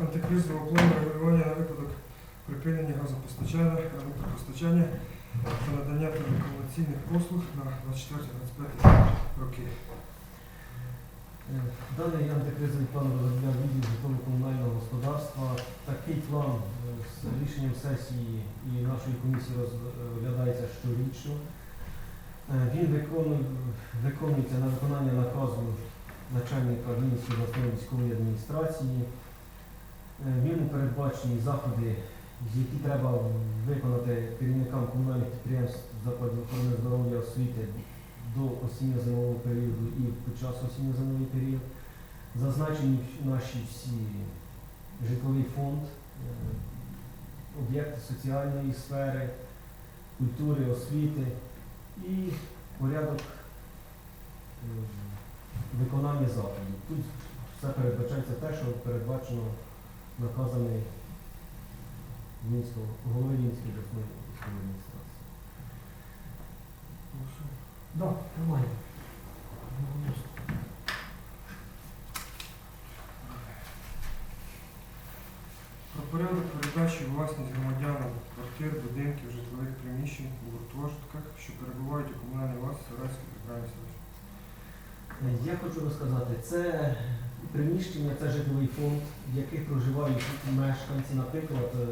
антикризового плану регулювання на випадок припинення газопостачання, електропостачання та надання телекомунікаційних послуг на 24-25 роки. Е, Даний антикризовий план розробляв відділ житлово-комунального господарства. Такий план е, з рішенням сесії і нашої комісії розглядається щорічно. Е, Він виконує- виконується на виконання наказу начальника Вінницької обласної військової адміністрації. Е, В ньому передбачені заходи, які треба виконати керівникам комунальних підприємств закладів охорони здоров'я освіти до осінньо-зимового періоду і під час осінньо-зимовий період. Зазначені наші всі житловий фонд, е, об'єкти соціальної сфери, культури, освіти і порядок е, виконання заходів. Тут все передбачається те, що передбачено Мінського, голови Мінської обласної військової адміністрації. Да, нормально. Про порядок передачі власність громадянам квартир, будинків, житлових приміщень у гуртожитках, що перебувають у комунальній власності Радської селищної. Е, Я хочу розказати, це приміщення, це житловий фонд, в яких проживають мешканці, наприклад, е,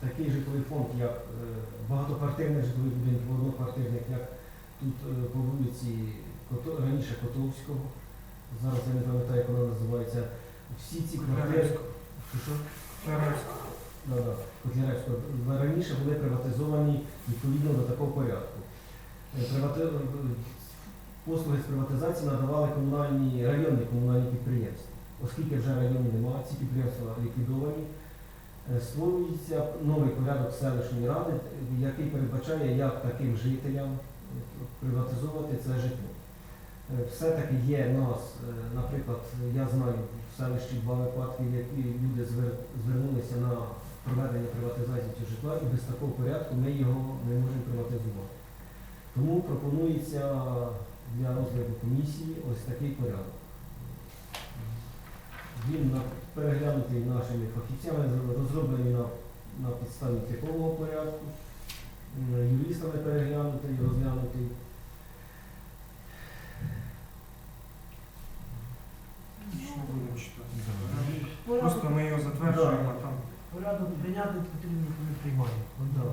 такий житловий фонд, як е, багатоквартирний житловий будинок, одноквартирних, як тут е, по вулиці раніше Котовського, зараз я не пам'ятаю, як вона називається. Всі ці квартири. Котляревського. Раніше були приватизовані відповідно до такого порядку. Послуги з приватизації надавали комунальні, районні комунальні підприємства. Оскільки вже районів немає, ці підприємства ліквідовані, е, створюється новий порядок селищної ради, який передбачає, як таким жителям е, приватизовувати це житло. Е, Все-таки є нас, наприклад, я знаю в селищі два випадки, які люди звернулися на проведення приватизації цього житла, і без такого порядку ми його не можемо приватизувати. Тому пропонується для розгляду комісії ось такий порядок. Він на- переглянутий нашими фахівцями, розроблений на, на підставі типового порядку, юристами переглянутий, розглянутий. Що будемо читати? Порядок, Просто ми його затверджуємо, а там порядок прийняти потрібно, коли приймаємо. От Да.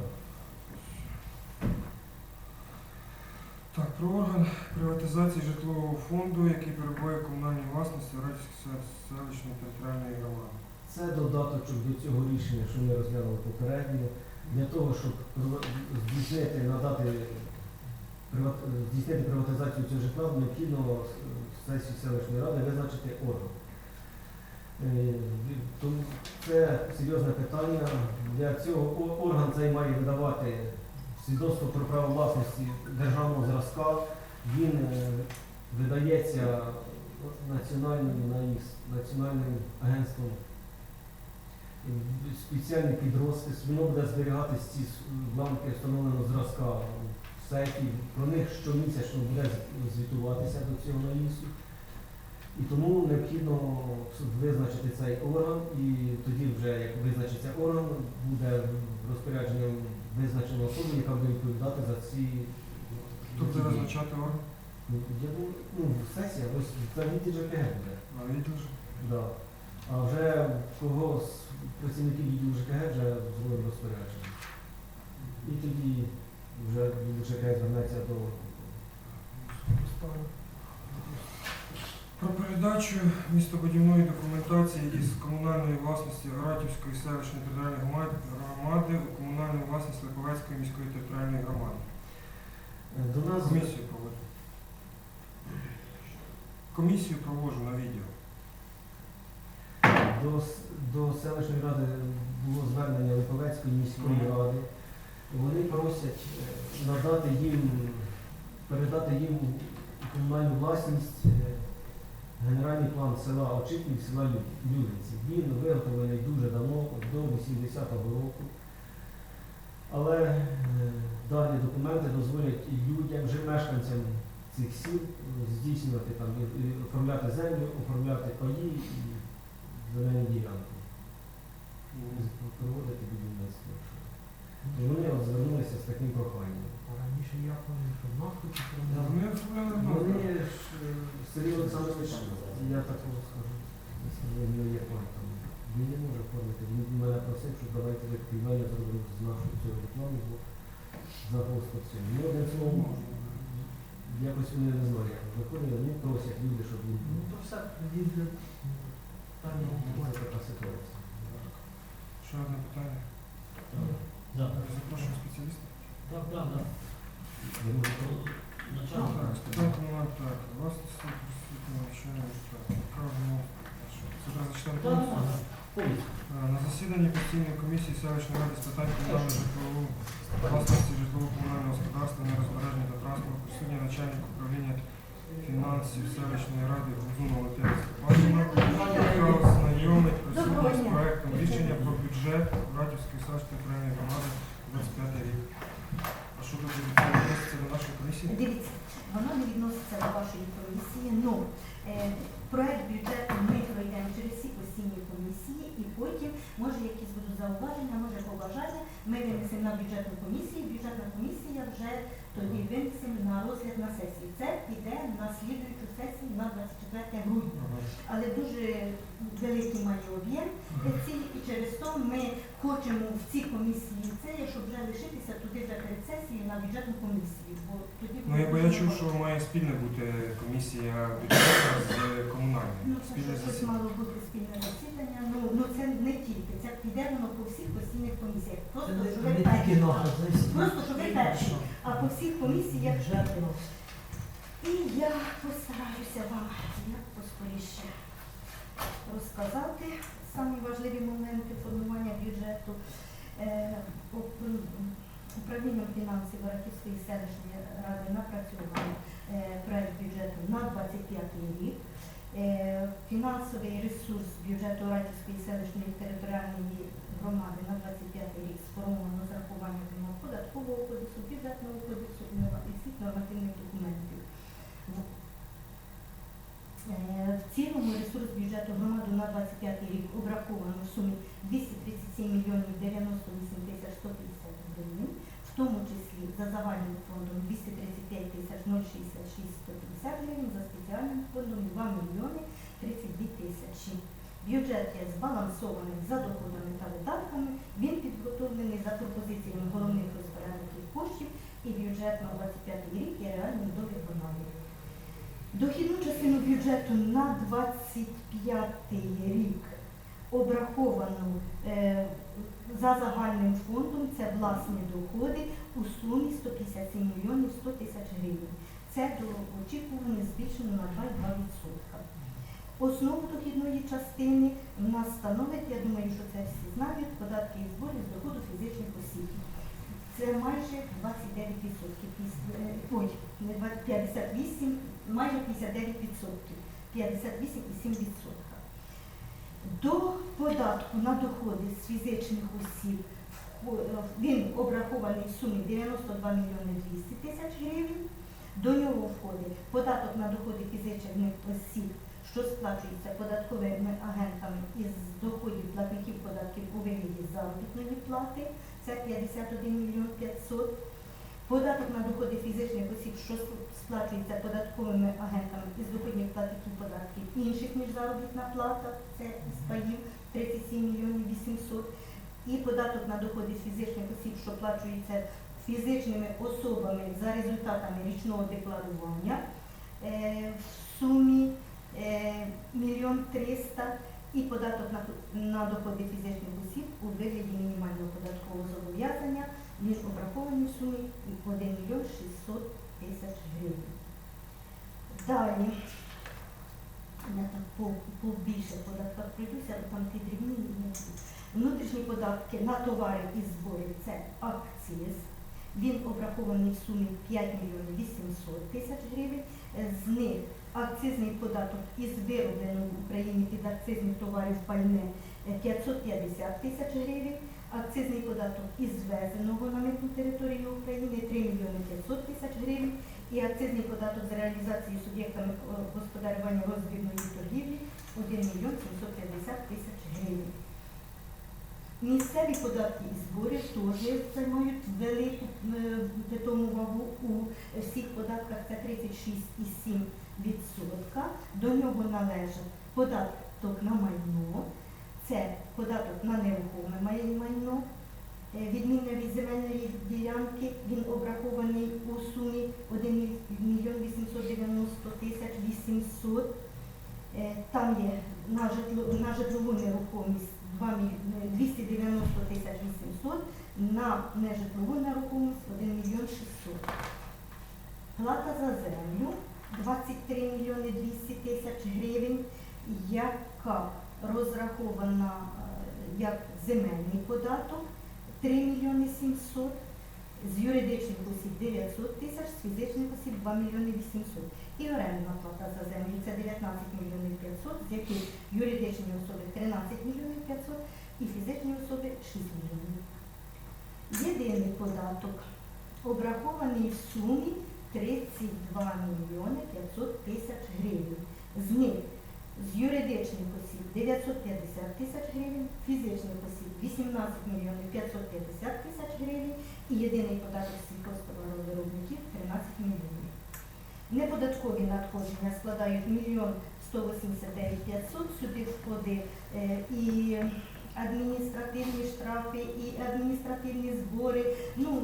Так, про орган приватизації житлового фонду, який перебуває комунальній власності Радської селищної територіальної громади. Це додаточок до цього рішення, що ми розглянули попередньо, для того, щоб здійснити, надати здійснити приватизацію цього житла, необхідно з сесії селищної ради визначити орган. Е, Тому це серйозне питання. Для цього орган цей має видавати свідоцтво про право власності державного зразка. Він е, видається національним, на- національним агентством спеціальний підрозпис, воно буде зберігатись ці бланки встановленого зразка в сейфі, про них щомісячно буде звітуватися до цього наїзду. І тому необхідно визначити цей орган, і тоді вже, як визначиться орган, буде розпорядженням визначена особа, яка буде відповідати за ці. Хто буде дії. визначати орган? Ну, Я думаю, ну, сесія, ось це відділ ЖКГ буде. А відділ ж? Да. А вже кого з працівників відділу ЖКГ вже зробив розпорядження. І тоді вже відділ ЖКГ звернеться до Про передачу містобудівної документації із комунальної власності Гаратівської селищної територіальної громади- у комунальну власність Липовецької міської територіальної громади. Е, до нас Комісію проводжу. Комісію проводжу на відео. до, до селищної ради було звернення Липовецької міської Мгм. ради. Вони просять е, надати їм, передати їм у комунальну власність е, Генеральний план села Очіків, села Людниці. Він виготовлений дуже давно, до 80-го року. Але е, дані документи дозволять людям, вже мешканцям цих сіл е, здійснювати, там, оформляти землю, оформляти паї і зелені ділянки. Проводити будівництво. І вони от звернулися з таким проханням. А раніше я пам'ятаю, що в нас Вони ж е, в я такого скажу, скажу, є план. Він не може оформити. Він мене просив, що давайте як піймання зробимо з нашою цього рекламу, бо за господцем. Ну, одним словом, якось вони не знаю, як виходить, ну просять люди, щоб він Ну, то все їздить. Та ні, Це така ситуація. Ще одне питання. Да, Запрошую спеціаліста. так, так, так. Я можу Начало. Так, Степан Комунальний, так, власності, присутні навчання, так, правильно. Це треба зачитати Так, повністю? так, повністю. Е, На засіданні постійної комісії селищної ради з питань комунального житлового власності житлово-комунального господарства, нерозбереження та транспорту присутній начальник управління фінансів селищної ради Гузунова Летяна Степанівна, яка ознайомить присутніх з проектом рішення про бюджет Радівської селищної окремої громади 25 рік. А що тут відноситься до нашої комісії? Дивіться, воно не відноситься до вашої комісії, але е, проект бюджету ми пройдемо через всі постійні комісії і потім, може, якісь будуть зауваження, може побажання, ми винесемо на бюджетну комісію, бюджетна комісія вже тоді винесемо на розгляд на сесію. Це піде на слідуючу сесію на 24 грудня. Але дуже великий має об'єм ці, і через то ми хочемо в цій комісії це, щоб вже лишитися туди вже перед сесією на бюджетну комісію. Бо тоді Ну, якби я чув, що має спільне бути комісія бюджетна з комунальною. Ну, це Спільне щось засідання. мало бути спільне засідання. Ну, ну це не тільки, це піде воно по всіх постійних комісіях. Просто що ви перші. Просто що ви перші. А по всіх комісіях. І я постараюся вам як поскоріше розказати самі важливі моменти формування бюджету. Е, уп- Управлінням фінансів Раківської селищної ради напрацювали е, проект бюджету на 25 рік. Е, Фінансовий ресурс бюджету Радівської селищної територіальної громади на 25 рік сформовано з рахуванням податкового кодексу, бюджетного кодексу і всіх нормативних документів. В- Е, цілому ресурс бюджету громади на 25 рік обраховано в сумі 237 мільйонів 98 тисяч 150 гривень, в тому числі за загальним фондом 235 тисяч 066 150 гривень, за спеціальним фондом 2 мільйони 32 тисячі. Бюджет є збалансований за доходами та видатками. Він підготовлений за пропозиціями головних розпорядників коштів і бюджет на 25 рік є реальним до виконання. Дохідну частину бюджету на 25 рік обраховано е, за загальним фондом, це власні доходи у сумі 157 мільйонів 100 тисяч гривень. Це до очікувано збільшено на 2,2%. Основу дохідної частини в нас становить, я думаю, що це всі знають, податки і збори з доходу фізичних осіб. Це майже 29%. Е, Ой, не 20, 58, майже 59%. 58,7%. До податку на доходи з фізичних осіб е, він обрахований в сумі 92 мільйони 200 тисяч гривень. До нього входить податок на доходи фізичних осіб, що сплачується податковими агентами із доходів платників податків у вигляді заробітної плати, це 51 мільйон 500. Податок на доходи фізичних осіб, що сплачується податковими агентами із доходів платників податків інших, ніж заробітна плата, це з паїв 37 мільйонів 800. І податок на доходи фізичних осіб, що сплачується фізичними особами за результатами річного декларування е, в сумі е, мільйон триста і податок на доходи фізичних осіб у вигляді мінімального податкового зобов'язання він обрахований в сумі 1 мільйон 600 тисяч гривень. Далі, я так побільше податках пройдуся, бо там ті дрібні не будуть. Внутрішні податки на товари і збори це акциз. Він обрахований в сумі 5 мільйонів 800 тисяч гривень. З них акцизний податок із виробленого в Україні під акцизних товарів пальне е, 550 тисяч гривень. Акцизний податок із ввезеного на митну територію України 3 мільйони 500 тисяч гривень. І акцизний податок з реалізації суб'єктами господарювання роздрібної торгівлі 1 мільйон 750 тисяч гривень. Місцеві податки і збори теж займають велику е, питому вагу у всіх податках, це 36,7%. До нього належать податок на майно, це податок на нерухоме май- майно, е, відмінно від земельної ділянки, він обрахований у сумі 1 мільйон 890 тисяч 800. Е, Там є на, житло, на житлову нерухомість 290 тисяч 800, на нежитлову нерухомість 1 мільйон 600. Плата за землю 23 мільйони 200 тисяч гривень, яка розрахована е, як земельний податок 3 мільйони 700, з юридичних осіб 900 тисяч, з фізичних осіб 2 мільйони 800. І орендна плата за землю це 19 мільйонів 500, з яких юридичні особи 13 мільйонів 500 і фізичні особи 6 мільйонів. Єдиний податок обрахований в сумі 32 мільйони 500 тисяч гривень. З них з юридичних осіб 950 тисяч гривень, фізичних осіб 18 мільйонів 550 тисяч гривень і єдиний податок сільхозтоваровиробників 13 мільйонів. Неподаткові надходження складають мільйон 189 500, сюди входить е, і адміністративні штрафи, і адміністративні збори. Ну,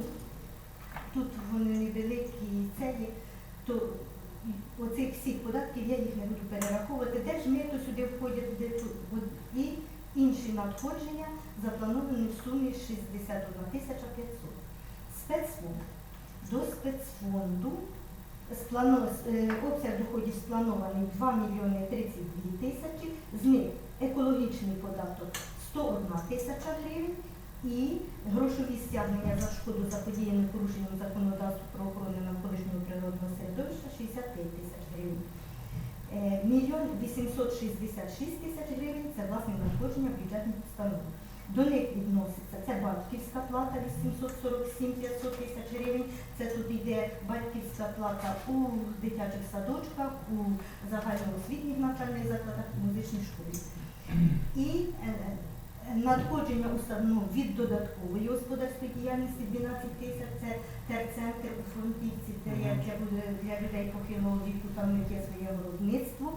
тут вони невеликі, це є, то оцих всіх податків я їх не буду перераховувати. Держмито сюди входять де тут, і інші надходження заплановані в сумі 61 тисяча 500. Спецфонд. До спецфонду сплано- е, обсяг доходів спланований 2 мільйони 32 тисячі, з них екологічний податок 101 тисяча гривень і грошові стягнення за шкоду заподіяну порушенням законодавства про охорону навколишнього природного середовища 65 тисяч гривень. Е, Мільйон 866 тисяч гривень це власне надходження бюджетних установ. До них відноситься це батьківська плата 847 500 тисяч гривень. Це тут йде батьківська плата у дитячих садочках, у загальноосвітніх навчальних закладах, у музичній школі. І е, е, надходження установ від додаткової господарської діяльності 12 тисяч, це терцентр у Фронтівці, є для, для людей похилого віку, там них є своє виробництво.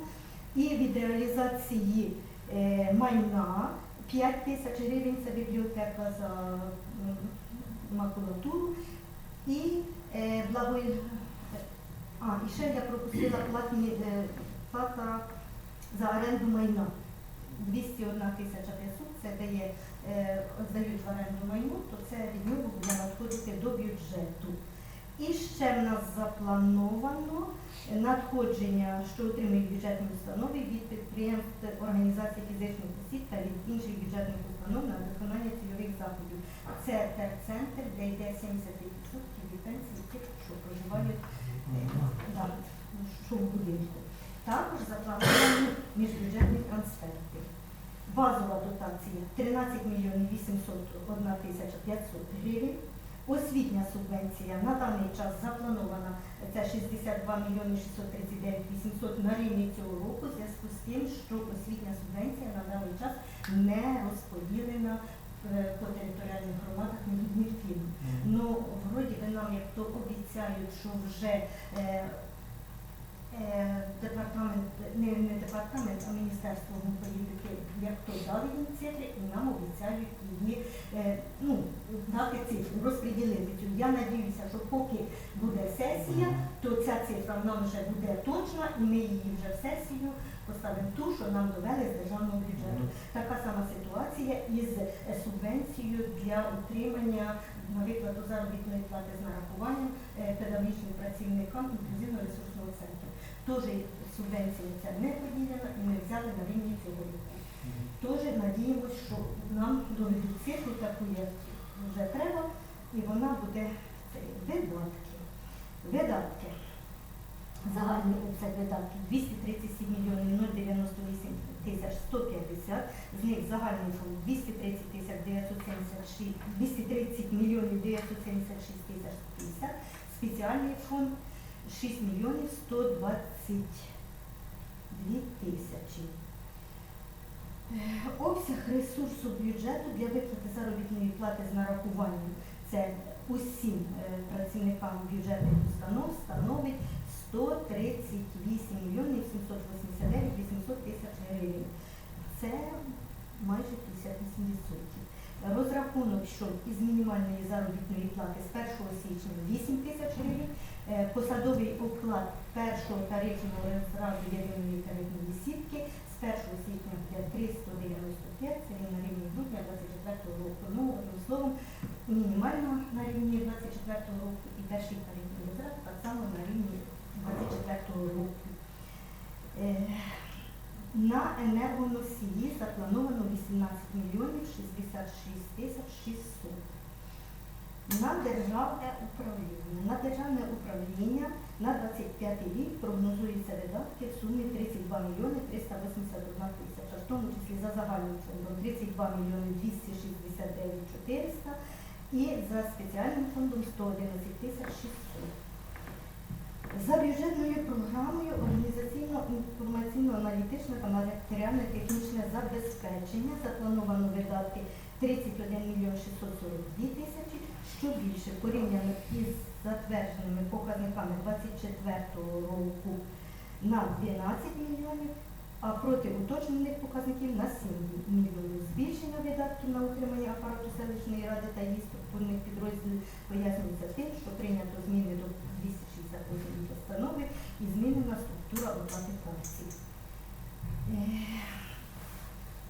І від реалізації е, майна 5 тисяч гривень це бібліотека за м, макулатуру. І е, благо... А, і ще я пропустила платні, е, плата за оренду майна. 201 тисяча 500, це дає, е, здають в оренду майно, то це від нього буде надходити до бюджету. І ще в нас заплановано надходження, що отримують бюджетні установи від підприємств організацій фізичних осіб та від інших бюджетних установ на виконання цільових заходів. Це терцентр, де йде 70% від пенсії тих, що проживають е, да, в будинку. Також заплановані міжбюджетні трансферти. Базова дотація 13 мільйонів 801 тисяча 500 гривень. Освітня субвенція на даний час запланована це 62 мільйони 639 800 на рівні цього року, в зв'язку з тим, що освітня субвенція на даний час не розподілена е, по територіальних громадах на. Ну, вроді би нам як то обіцяють, що вже е, департамент, не, не департамент, а Міністерство політики, як то дали цифри, і нам обіцяють її е, ну, дати цифру, розподілити цю. Я надіюся, що поки буде сесія, то ця цифра нам вже буде точна, і ми її вже в сесію поставимо ту, що нам довели з державного бюджету. Така сама ситуація із е, субвенцією для утримання на виплату заробітної плати з нарахуванням е, педагогічним працівникам інклюзивно-ресурсного центру. Теж субвенція ця не поділена і ми взяли на рівні цього року. Теж надіємося, що нам доведуть цифру таку, як вже треба, і вона буде видатки. Видатки. Загальний обсяг видатків 237 мільйонів 098 тисяч 150, з них загальний фонд 230 тисяч 976, 230 мільйонів 976 тисяч 150, спеціальний фонд 6 мільйонів 122 тисячі. Е, Обсяг ресурсу бюджету для виплати заробітної плати з нарахуванням це усім е, працівникам бюджетних установ становить 138 мільйонів 789 800 тисяч гривень. Це майже 58%. Розрахунок, що із мінімальної заробітної плати з 1 січня 8 тисяч гривень, посадовий оклад першого тарифного розраду єдиної тарифної сітки з 1 січня 395, це на рівні грудня 24 року. Ну, одним словом, мінімально на рівні 24 року і перший тарифний розряд так само на рівні 24 року. Е, На енергоносії заплановано 18 мільйонів 66 тисяч 600. На державне управління. На державне управління на 25 рік прогнозуються видатки в сумі 32 мільйони 381 тисяча, в тому числі за загальним фондом 32 мільйони 269 400 і за спеціальним фондом 111 тисяч 600. За бюджетною програмою організаційно-інформаційно-аналітичне та матеріально-технічне забезпечення заплановано видатки 31 мільйон 642 тисячі, що більше порівняно із затвердженими показниками 24 року на 12 мільйонів, а проти уточнених показників на 7 мільйонів. Збільшення видатків на утримання апарату селищної ради та її структурних підрозділів пояснюється тим, що прийнято зміни до 268 постанови і змінена структура оплати праці. Е,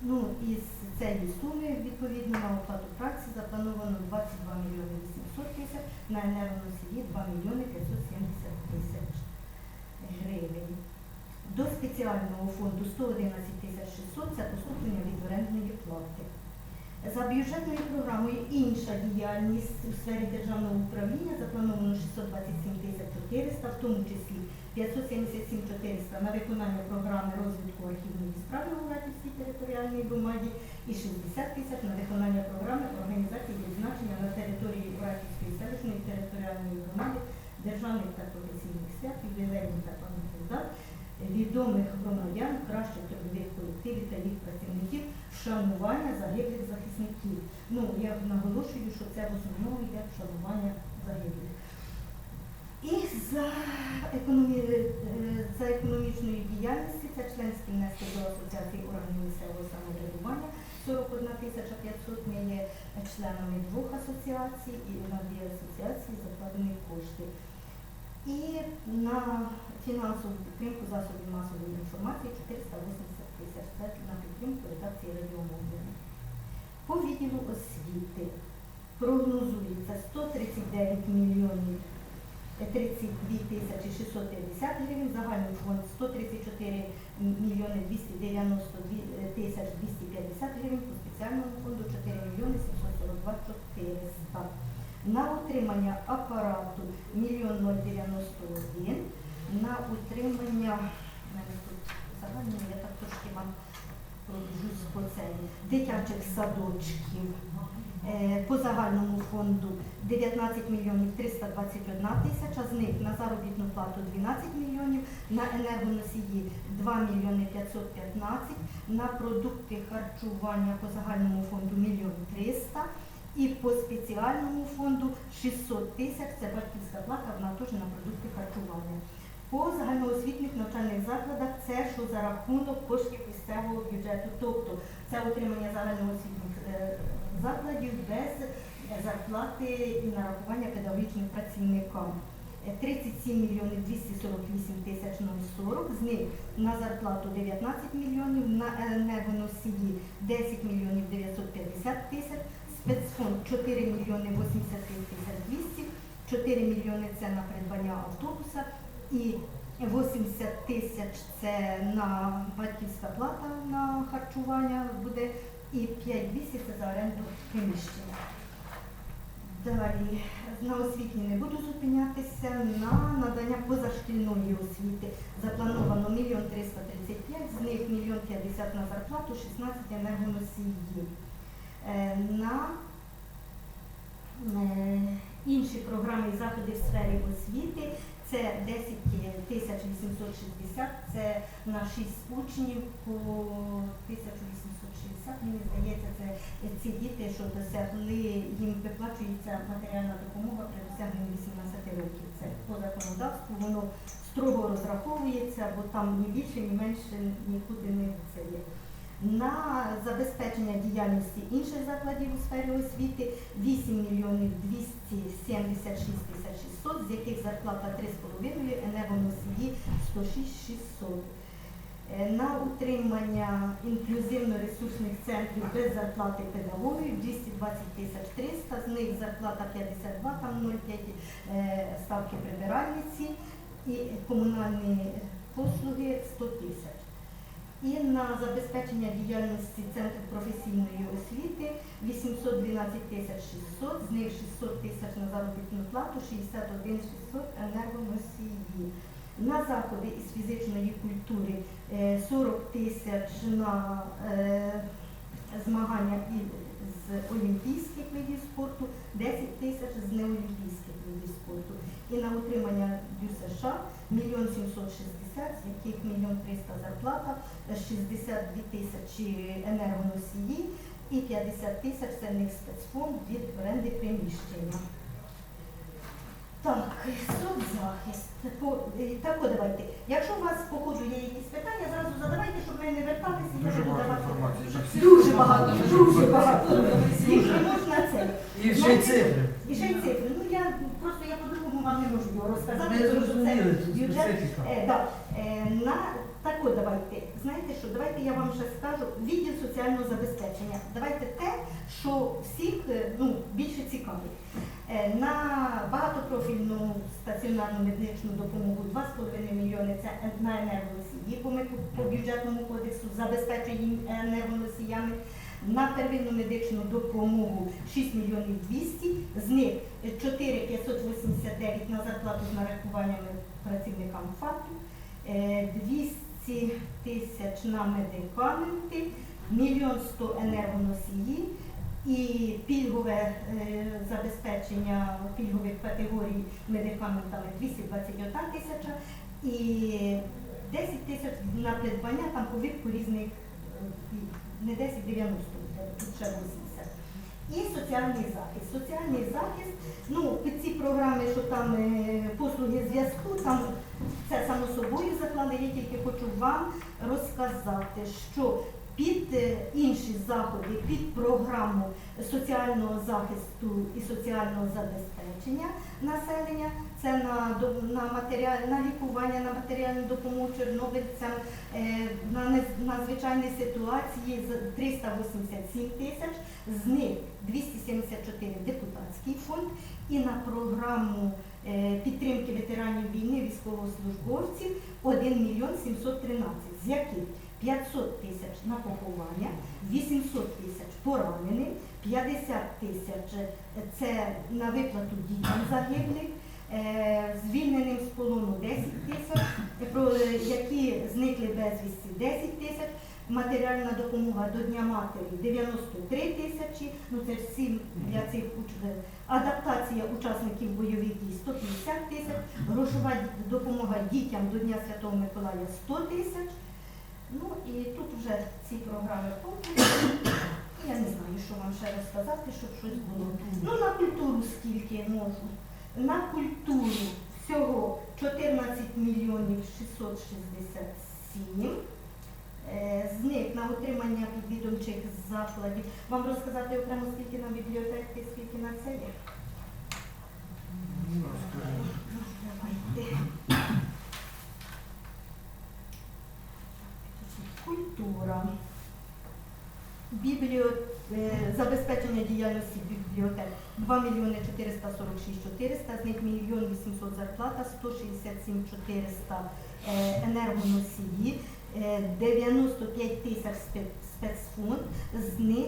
Ну, із цієї суми, відповідно, на оплату праці заплановано 22 мільйони 800 тисяч, на енергоносії 2 мільйони 570 тисяч гривень. До спеціального фонду 111 тисяч 600 це поступлення від орендної плати. За бюджетною програмою інша діяльність у сфері державного управління заплановано 627 тисяч 400, в тому числі 577 400 на виконання програми розвитку архівної справи у Латівській територіальній громаді і 60 тисяч на виконання програми організації відзначення на території Братівської селищної територіальної громади державних та професійних свят, ювілейних та пам'ятних відомих громадян, кращих трудових колективів та їх працівників, вшанування загиблих захисників. Ну, я наголошую, що це в основному йде вшанування загиблих. І за, економі... е, за економічної діяльності це членські внески до Асоціації органів місцевого самоврядування 41 тисяча 500. Ми є членами двох асоціацій і на дві асоціації закладені кошти. І на фінансову підтримку засобів масової інформації 480 тисяч. На підтримку редакції радіомовлення. По відділу освіти прогнозується 139 мільйонів 32 тисячі 650 гривень, загальний фонд 134 мільйони 292 тисяч 250 гривень, по спеціальному фонду 4 мільйони 742 400. На утримання апарату 1 091, на утримання, загальні, я так трошки вам пробіжусь по цей, дитячих садочків. Е, По загальному фонду 19 мільйонів 321 тисяча, з них на заробітну плату 12 мільйонів, на енергоносії 2 мільйони 515, на продукти харчування по загальному фонду 1 мільйон 300 і по спеціальному фонду 600 тисяч, це батьківська плата, вона теж на продукти харчування. По загальноосвітніх навчальних закладах це що за рахунок коштів місцевого бюджету, тобто це утримання загальноосвітніх е, закладів без е, зарплати і нарахування педагогічним працівникам. Е, 37 мільйонів 248 тисяч 040, з них на зарплату 19 мільйонів, на енергоносії 10 мільйонів 950 тисяч, спецфонд 4 мільйони 83 тисяч 200, 4 мільйони це на придбання автобуса і 80 тисяч це на батьківська плата на харчування буде, і 5200 це за оренду приміщення. Далі на освітні не буду зупинятися. На надання позашкільної освіти заплановано 1 мільйон 335, з них 1 мільйон 50 на зарплату, 16 енергоносіїв. Е, На е, інші програми заходи в сфері освіти це це 10 тисяч 860, це на 6 учнів по 1860, мені здається, це ці діти, що досягли, їм виплачується матеріальна допомога при досягненні 18 років. Це по законодавству, воно строго розраховується, бо там ні більше, ні менше нікуди не це є. На забезпечення діяльності інших закладів у сфері освіти 8 мільйонів 276 тисяч 600, з яких зарплата 3,5, енергоносії 106 600. Е, На утримання інклюзивно-ресурсних центрів без зарплати педагогів 220 тисяч 300, з них зарплата 52, там 0,5 е, ставки прибиральниці і комунальні послуги 100 тисяч. І на забезпечення діяльності Центру професійної освіти 812 тисяч 600, з них 600 тисяч на заробітну плату, 61 600 енергоносії. На заходи із фізичної культури е, 40 тисяч на е, змагання з олімпійських видів спорту, 10 тисяч з неолімпійських видів спорту. І на утримання ДЮСШ 1 760, з яких 1 300 зарплата, 62 тисячі енергоносії і 50 тисяч це них спецфонд від оренди приміщення. Так, соцзахист. Е, Так, от давайте. Якщо у вас по ходу є якісь питання, зразу задавайте, щоб ми не верталися. і я буду давати. інформації. Дуже багато, дуже багато. Їх не можна це. І ще й цифри. І ще й цифри. Ну я просто я по-другому вам не можу його розказати. Тому що це бюджет. Е, да. Е, на так давайте. Знаєте що? Давайте я вам ще скажу. Відділ соціального забезпечення. Давайте те, що всіх е, ну, більше цікавить. Е, на багатопрофільну стаціонарну медичну допомогу 2,5 мільйони це на енергоносії, бо ми по, бюджетному кодексу забезпечуємо енергоносіями. На первинну медичну допомогу 6 мільйонів 200, з них 4 589 на зарплату з нарахуваннями працівникам ФАТу, е, 200 тисяч на медикаменти, мільйон 100 енергоносії і пільгове е, забезпечення пільгових категорій медикаментами 221 тисяча і 10 тисяч на придбання там по випуску різних е, не 10, 90 тут ще 80. І соціальний захист. Соціальний захист, ну, під ці програми, що там е, послуги зв'язку, там це само собою заклали. Я хочу вам розказати, що під е, інші заходи, під програму соціального захисту і соціального забезпечення населення, це на, на, матеріаль, на лікування, на матеріальну допомогу чорнобильцям, е, на надзвичайні ситуації з 387 тисяч, з них 274 депутатський фонд і на програму підтримки ветеранів війни, військовослужбовців 1 мільйон 713, з яких 500 тисяч на поховання, 800 тисяч пораненим, 50 тисяч е, це на виплату дітям загиблих, е, звільненим з полону 10 тисяч, е, е, які зникли безвісті 10 тисяч, матеріальна допомога до Дня Матері 93 тисячі, ну це всім для цих уч- адаптація учасників бойових дій 150 тисяч, грошова допомога дітям до Дня Святого Миколая 100 тисяч. Ну і тут вже ці програми комплексні. Я не знаю, що вам ще розказати, щоб щось було. Ну, на культуру скільки можу. На культуру всього 14 мільйонів 667. Е, З них на утримання підвідомчих закладів. Вам розказати окремо, скільки на бібліотеки, скільки на це є? Ну. Давайте. Культура. Бібліо... е, Забезпечення діяльності бібліотек 2 мільйони 446 400, з них мільйон 800 зарплата, 167 400 е, енергоносії, 95 тисяч спе- спецфонд, з них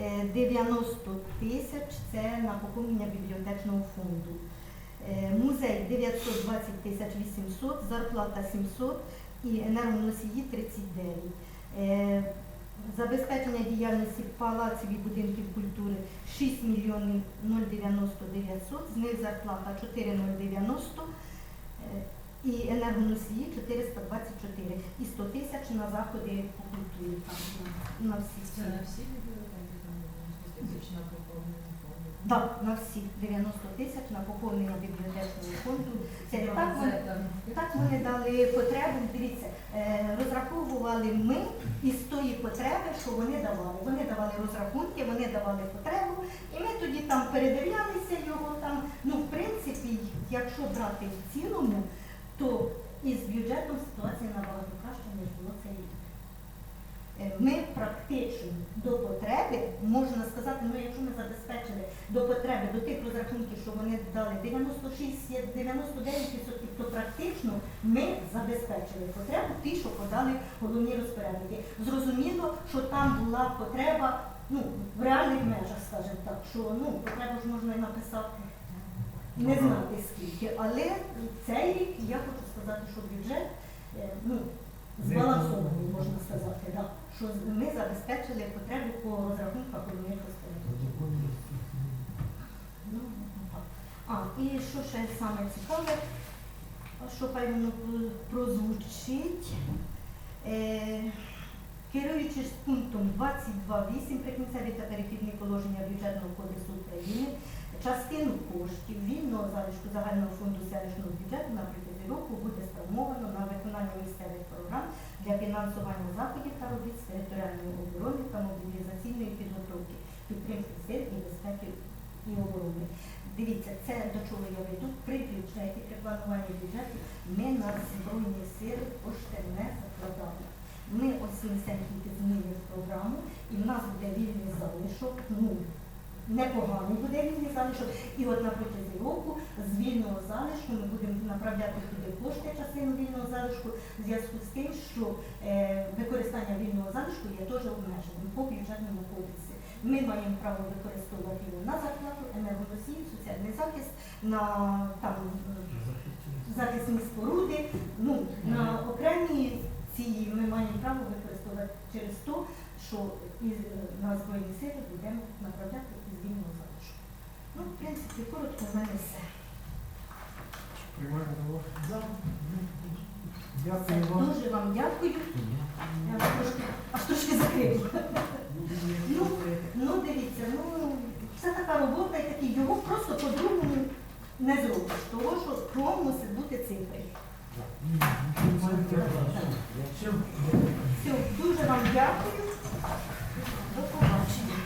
е, 90 тисяч це на поповнення бібліотечного фонду. Е, Музей 920 тисяч 800, зарплата 700 і енергоносії 39. Е, Забезпечення діяльності палаців і будинків культури 6 мільйонів 090 900, з них зарплата 4 090 Е, І енергоносії 424 і 100 тисяч на заходи по культурі там на, на всі. Це на всі бібліотеки, там 90 тисяч на поповнення фонду. Да, на всі 90 тисяч на поповнення бібліотечного фонду. Це так там, так вони дали потребу. Дивіться, е, розраховували ми із тої потреби, що вони давали. Вони давали розрахунки, вони давали потребу, і ми тоді там передивлялися його там. Ну, в принципі, якщо брати в цілому, то із бюджетом ситуація набагато краща, ніж було цей рік. Е, Ми практично до потреби, можна сказати, ну якщо ми забезпечили до потреби, до тих розрахунків, що вони дали 96-99%, то практично ми забезпечили потребу ті, що подали головні розпорядники. Зрозуміло, що там була потреба ну, в реальних межах, скажімо так, що ну, потребу ж можна і написати. Не знати скільки, але цей рік я хочу сказати, що бюджет е, ну, збалансований, можна сказати, да, що ми забезпечили потребу по розрахунках головних. Ну, так. А, і що ще саме цікаве, що про- прозвучить. Е, керуючись пунктом 22.8 прикінцеві та перехідні положення бюджетного кодексу України, частину коштів вільного залишку загального фонду селищного бюджету на протязі року буде спрямовано на виконання місцевих програм для фінансування заходів та робіт з територіальної оборони та мобілізаційної підготовки, підтримки сил і безпеки і оборони. Дивіться, це до чого я веду. При бюджеті, при плануванні бюджету ми на збройні сили кошти не закладали. Ми ось внесемо тільки зміни в програму, і в нас буде вільний залишок. Ну, непоганий вільний залишок. І от на протязі року з вільного залишку ми будемо направляти туди кошти частину вільного залишку в зв'язку з тим, що е, використання вільного залишку є теж обмеженим по бюджетному кодексі. Ми маємо право використовувати його на зарплату, енергоносії, соціальний захист, на там е, захисні споруди, ну, на окремі ці ми маємо право використовувати через те, що із, е, на Збройні сили будемо направляти змінного залишку. Ну, в принципі, коротко в мене все. Приймаємо до уваги. Дякую вам. Дуже вам дякую. Я трошки, аж трошки закрив. Ну, ну, ну дивіться, ну це така робота і такий, його просто по-другому не зробиш, тому що кров мусить бути цифри. Все, дуже вам дякую. До побачення.